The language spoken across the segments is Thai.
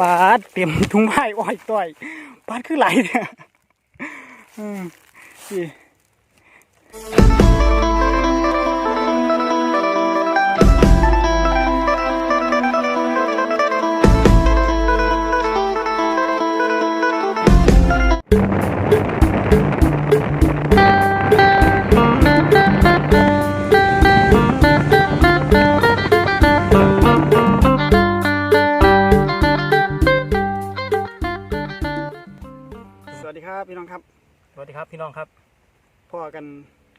ปาดเตรียมถุงไม้อ้อยต่อยปาดคือไหลเนี่ยอืมนี่ พี่น้องครับพ่อกัน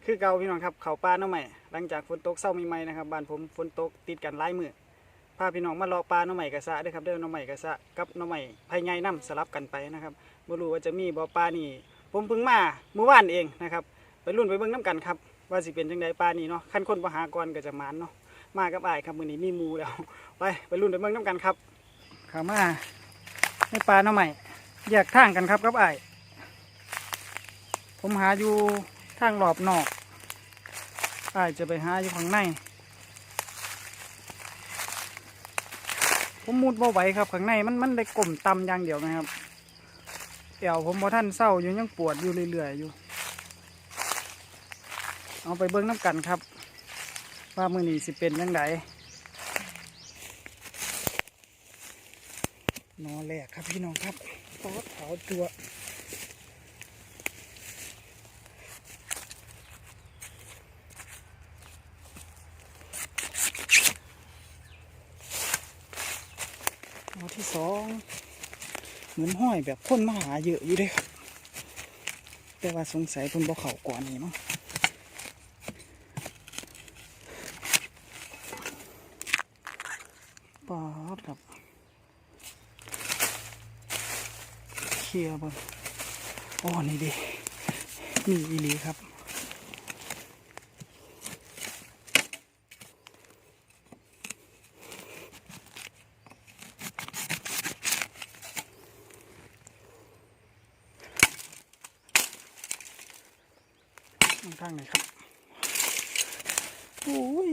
คือเก่าพี่น้องครับเขาป้าน้องใหม่หลังจากฝนตกเศร้าใหม่ๆนะครับบ้านผมฝนตกติดกันหลายมือพาพี่น้องมาเลาะปลาน้องใหม่กระสะเด้วยครับเด้อน้องใหม่กระสะกับน้องใหม่ภายในน้ำสลับกันไปนะครับบ่รู้ว่าจะมีบ่อปลานี่ ผมเพิ่งมาเมื่อวานเองนะครับไปรุ่นไปเบิ่งน้ำกันครับว่าสิเป็นจังไดปลานี่เนาะขั้นคนบ่หากรก็จะหมานเนาะมากับอ้ายครับมื้อนี้มีหมูแล้วไปไปรุ่นไปเบิ่งน้ำกันครับขามาให้ปลาน้องใหม่แยกทางกันครับกับอ้าย ผมหาอยู่ทางรอบนอกอาจจะไปหาอยู่ข้างใน ผมมุดบ่ไหวครับข้างในมันมันได้กลมต่ำอย่างเดียวนะครับเดี๋ยวผมบ่ท่านเศร้าอยู่ยังปวดอยู่เรื่อยๆอยู่ เอาไปเบิ้งน้ำกันครับ ว่ามือนี้สิเป็นยังไงนอนแรกครับพี่น้องครับปอดขาวตัว สองเหมือนห้อยแบบคนมาหาเยอะอยู่เด้ครับ แต่ว่าสงสัยคนบ่เข่าก่อนนี่มั้งปอดครับเคลียร์เบงโอ้นี่ดินี่อีหลีครับ ข้างไหนครับโอ้ย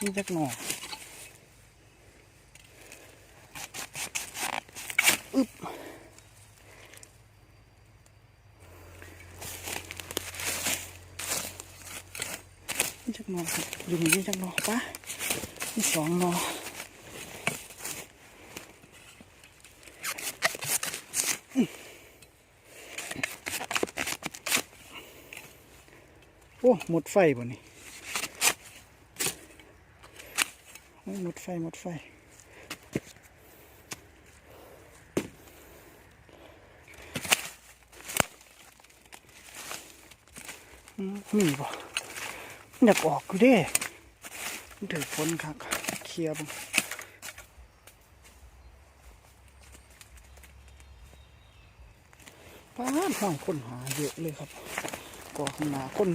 นี่จักหน่ออึบนี่จักหน่อครับอยู่นี่จักหน่อปะนี่สองหน่อ โอ้หมดไฟบ่นี่หมดไฟหมดไฟมีบ่อยากออกอยู่เด้ถือฝนครับเคลียร์บ่ป้าห้อยคนหาเยอะเลยครับก่อข้างหนาคน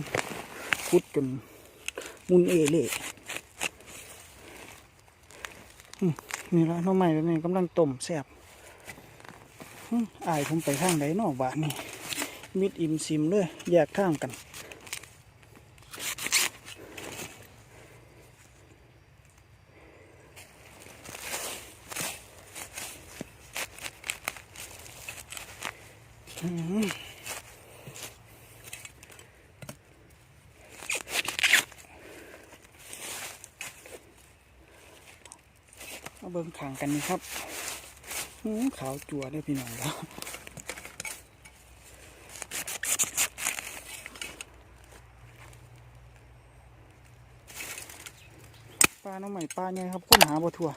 พุดจนมุนเอเล่นี่ละน้องใหม่แบบนี้กำลังต้มแซ่บอายผมไปทางไหนนอกบ้านนี่มิดอิมซิมเลยแยกทางกันอืมมาเบิ่งขางกันนี่ครับหูขาวจัวได้พี่น้องแล้วปลาน้องใหม่ปลาไงครับค้นหาบ่ทั่ว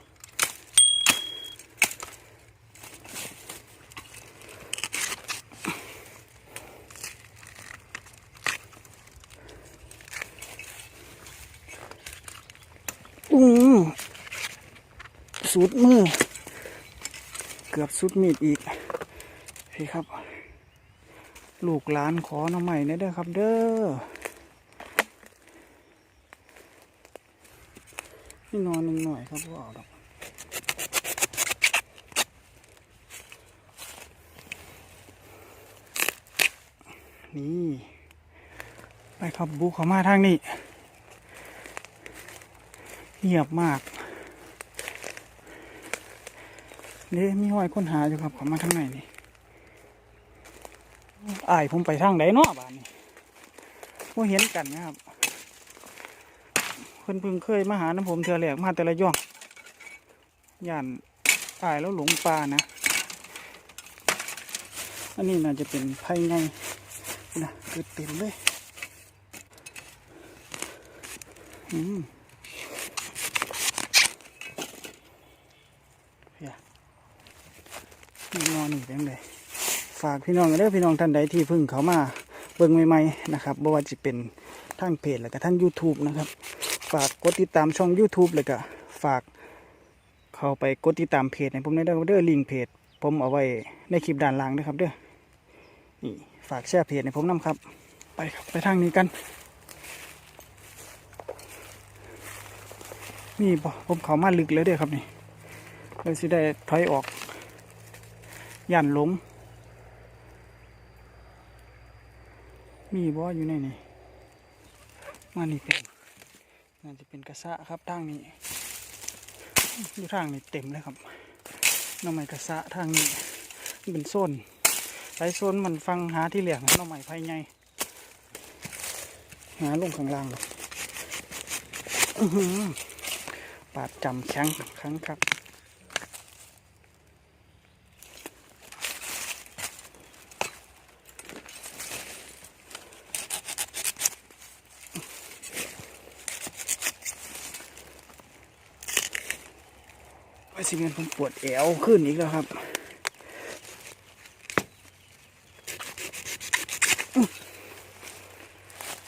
อือ สุดมือ เกือบสุดมีดอีก พี่ครับ ลูกหลานขอน้อใหม่เนี่ยเด้อครับเด้อนี่นอนหนึ่งหน่อยครับว่าเอาดอกนี่ไปครับบุกเขามาทางนี้เงียบมาก นี่มีห้อยค้นหาอยู่ครับขามาทางไหนนี่อายผมไปทางไหนเนาะบ้านนี้ว่าเห็นกันนะครับเพิ่นเพิ่งเคยมาหาน้ำผมเทือแรกมาแต่ละย่องย่านอายแล้วหลงป่านะ อันนี้น่าจะเป็นไผ่ไงนะเกิดเต็มเลย อืมเฮีย พี่นอนนี่เป็นไงฝากพี่น้องเด้อพี่น้องท่านใดที่เพิ่งเขามาเบิ่งใหม่ๆนะครับบ่ว่าจะเป็นทางเพจแล้วก็ทาง YouTube นะครับ ฝากกดติดตามช่อง YouTube เลยก็ฝากเข้าไปกดติดตามเพจให้ผมได้เด้อเด้อลิงเพจ ผมเอาไว้ในคลิปด้านล่างนะครับเด้อนี่ฝากแชร์เพจให้ผมนํครับ ไปครับไปทางนี้กัน นี่ผมเขามาลึกเลยเด้อครับนี่เลยสิได้ถอยออก ย่านหลง มีบ่อยู่ในนี่มานี่เป็นน่าจะเป็นกระสะครับทางนี้อยู่ทางนี้เต็มเลยครับน้ำไม้กระสะทางนี้เป็นโซนสายโซนมันฟังหาที่เหลืองน้องใหม่ภายในหาลงข้างล่างเลยอือหือปาดจำแข็งครั้งครับ สิเงินผมปวดเอวขึ้นอีกแล้วครับ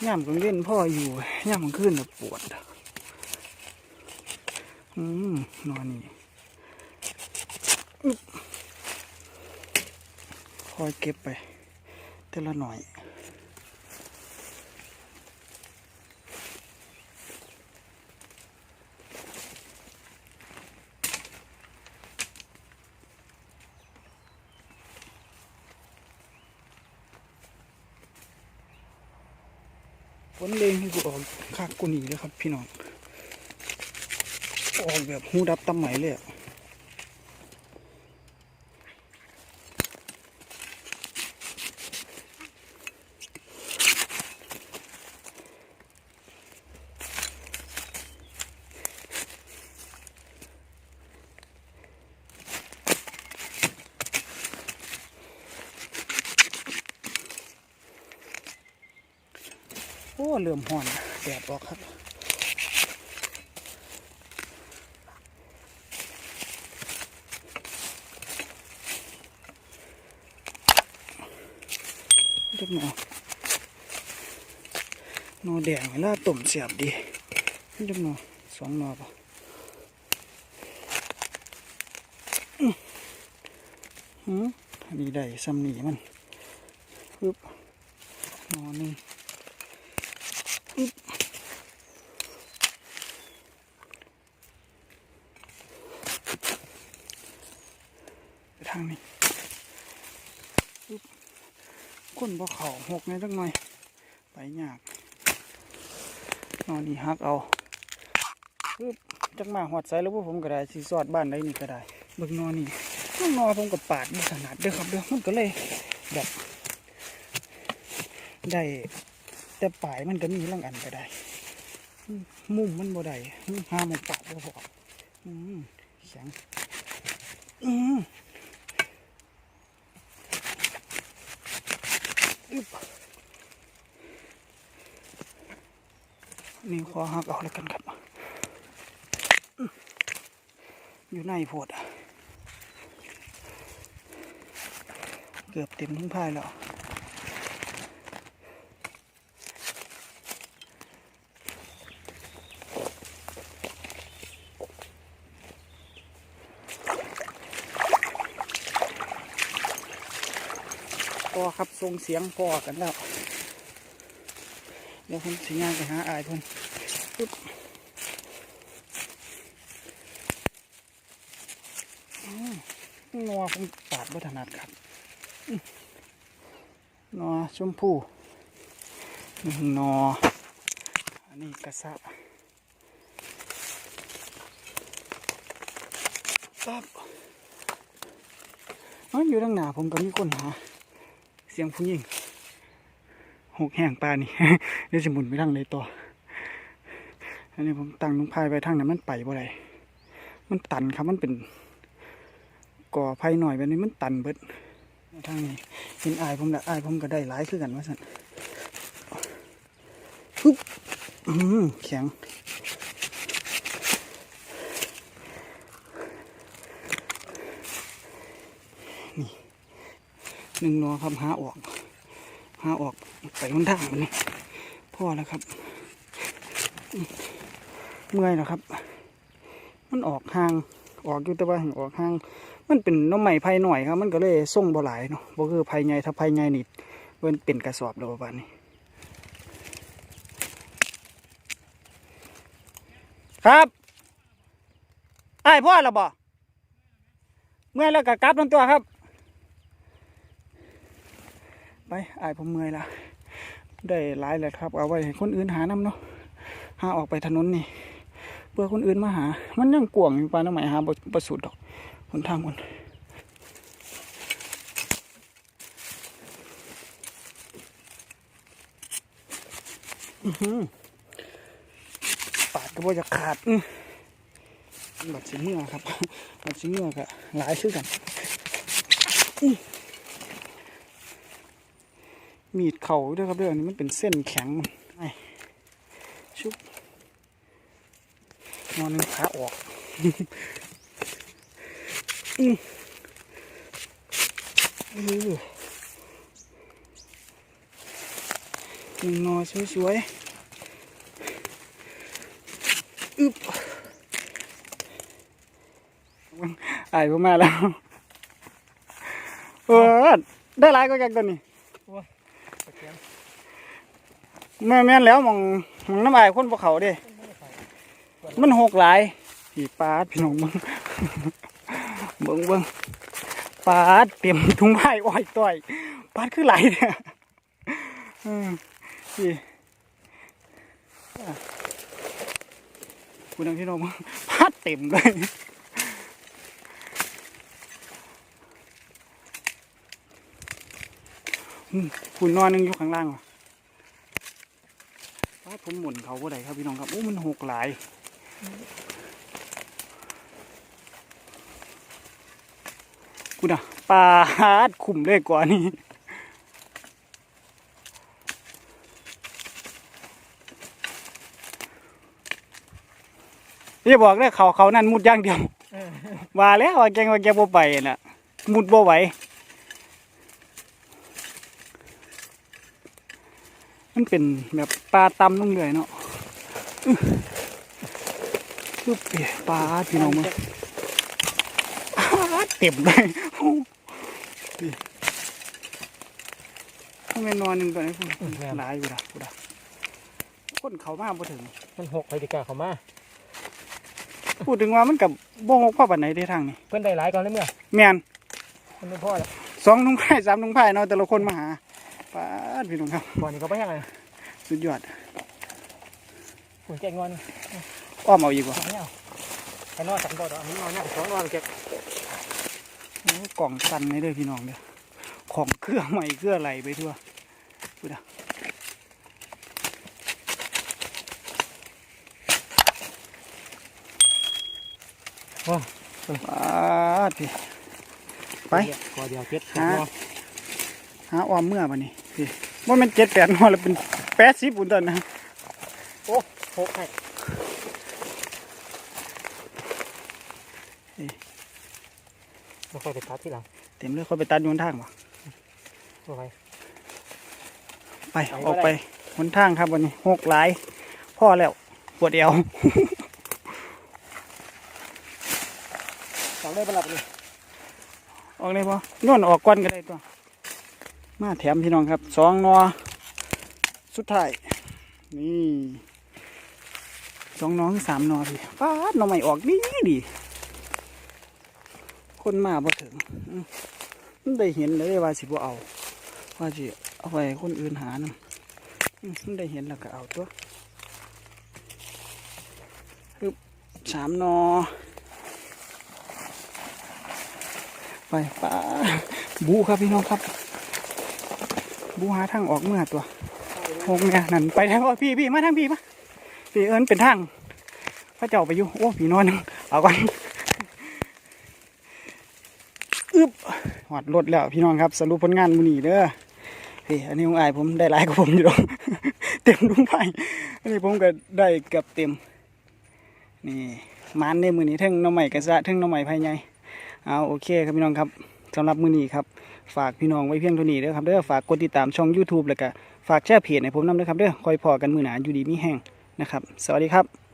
ย่ามกลางเล่นพ่ออยู่ย่ามกลางคืนน่ะปวดอืมนอนนี่คอยเก็บไปแต่ละหน่อย ฝนเลงให้กูออกคากกูหนีเลยครับ พี่น้องออกแบบหูดับตำไหมเลยอะ โอ้ เริ่มห่อนแดดออกครับเล็กหนอหนอแดงเวลาต้มเสียบดีเล็กหนอสองหนอป่ะอื้อหืมอันนี้ได้ซ้ำนี่มันปึ๊บนอหนึ่ง ทางนี้คนบ่เขาหกในจังหน่อย ไปยากนอนนี่ฮักเอาปึ๊บจักมาหอดใส่แล้วพวกผมก็ได้สีสอดบ้านได้นี่ก็ได้เบิ่งนอนนี่นอนนอนผมกับปาดมีขนาดเด้อครับเด้อมันก็เลยแบบได้ แต่ปลายมันก็มีร่างอันก็ได้ มุมมันบ่ได้อืมหามันปาดบ่พอแข็งอืมนี่ขอหักเอาแล้วกันครับ อยู่ในโพดเกือบเต็มทุ่งพายแล้ว พอครับทรงเสียงพอกันแล้ว เดี๋ยวผมสิย่างไปหาอายเพิ่นปึ๊บนัวผมปาดวัฒนัดครับนอนัวชมพูนี่นออันนี้กระสะปั๊บอ๋ออยู่ตั้งหนาผมก็มีคนหา สียงผู้หญิงหกแห่งปลานี่เดี๋ยวจะหมุนไปทางเลยต่อ อันนี้ผมตั้งนุ้งพายไปทางนั้นมันไปบ่ได้มันตันครับมันเป็นก่อไผ่หน่อยแบบนี้มันตันเบิดทางนี้เห็นอายผมละอายผมก็ได้หลายคือกันว่าสันปุ๊บแข็ง หนึ่งนอครับหาออกหาออกไปคนทางมันนี่พ่อแล้วครับ เมื่อยแล้วครับ มันออกห่างออกอยู่แต่ว่าห่งออกห่าง มันเป็นน้ำใหม่ไผ่หน่อยครับ มันก็เลยส่งบ่หลายเนาะบ่คือไผ่ใหญ่ถ้าไผ่ใหญ่นี่มันเป็นกระสอบแล้วประมาณนี้ครับไอ้พ่อแล้วบ่เมื่อยแล้วก็กลับทั้งตัวครับ ไปอายผมเมื่อยละได้หลายแล้วครับเอาไว้คนอื่นหาน้ำเนาะหาออกไปถนนนี่เพื่อคนอื่นมาหา มันยังกวางอยู่ปานน้ำใหม่หาประสุดดอกคนทางคนปาดก็บ่จะขาดบัดสิเมื่อครับบัดสิเมื่อก็หลายชื่อกัน มีดเข่าด้วยครับเรื่องนี้มันเป็นเส้นแข็งไอชุบนอนนึงขาออกอืออื้อหนึ่งนอสวยๆอึบไอ้ผมมาแล้วเออได้หลายก็จากตัวนี้ แม่แม่นแล้วมองมองน้ำลายคนภูเขาเด้ มันหกหลายพี่ปาดพี่น้องเบิ่งเบิ่งเบิ่งปาดเต็มถุงไผ่อ้อยต่อยปาดคือไหลเนี่ยอืมพี่คุณน้องพี่น้องเบิ่งปาดเต็มเลยคุณนอนนึงอยู่ข้างล่างว่ะ ปาดผมหมุนเขาบ่ได้ครับพี่น้องครับโอ้มันหกหลายกูน่ะปาดขุ่มเลยกว่านี้อย่าบอกเลยเขาเขานั่นมุดอย่างเดียวว่าแล้วว่าแกงว่าแกบ่ไปน่ะ มุดบ่ไหว มันเป็นแบบปลาตำลงเลยเนาะอื้อปึ๊บเปียปลาพี่น้องมาปลาเต็มเลยโอ้นี่ทำไมนอนหนึ่งตัวนี้คุณหลายอยู่ละกูดะคนเขามาบ่ถึง มันหกไปดีกว่าเขามาพูดถึงว่ามันกับบ่งกพ่อปันไหนได้ทางนี่เพื่อนได้หลายก่อนเลยเมื่อแมนมันไม่พ่อแล้วสองถุงไผ่สามถุงไผ่เนาะแต่ละคนมาหา ปลาดพี่น้องครับก่อนนี้เขาไปยังไงสุดยอดหุ่นแจกงอนอ้อมเอาอีกว่าไม่เอาไอ้นอสันดอดอันนี้นอนเนี่ยสองนอนแจกโอ้กล่องสั่นเลยเด้อพี่น้องเด้อของเครื่องใหม่เครื่องอะไรไปทั่วพูดอะปาดพี่ไปก่อเดียวเจ็ดหา หาออมเมื่อปะนี่พี่ว่ามันเจ็ดแปดนอแล้วเป็นแปดสิบปุ่นตอนนะหกให้ไม่ค่อยไปตัดที่หลังเต็มเลยค่อยไปตัดอยบนทางวะเอาไปไปไปออกบ่ได้ไปบนทางครับวันนี้หกหลายพ่อแล้วปวดเอวสองได้ประหลัดเลยออกเลยปะนวนออกก่อนก็ได้ตัว มาแถมพี่น้องครับสองนอสุดท้ายนี่สองน้อคือสามนอพี่ป้าดหนอใหม่ออกดีดีคนมาบ่ถึงมันได้เห็นเลยว่าสิบ่เอา ว่าสิเอาไปคนอื่นหานำมันได้เห็นแล้วก็เอาตัวฮึบสามนอไปป้าบูครับพี่น้องครับ บูหาทางออกเมื่อตัวหงเนี่ยนั่นไปทางว่าพี่พี่มาทางพี่มาพี่เอิญเป็นทางพระเจ้าไปอยู่โอ้พี่นอนงเอาก่อนอึบหอดรถแล้วพี่น้องครับสรุปผลงานมือนีเด้อพี่อันนี้ของอายผมได้หลายกว่าผมอยู่หรอกเต็มลุงไปอันนี้ผมก็ได้เกือบเต็ม นี่มันในมือนี้ทั้งน้องใหม่กระซะทั้งน้องใหม่ภายในเอาโอเคครับพี่น้องครับสำหรับมือนี้ครับ ฝากพี่น้องไว้เพียงเท่านี้เด้อครับเด้อฝากกดติดตามช่อง YouTube แล้วก็ฝากแชร์เพจให้ผมนำด้วยครับเด้อคอยพอกันมือหนาอยู่ดีมีแห้งนะครับ สวัสดีครับ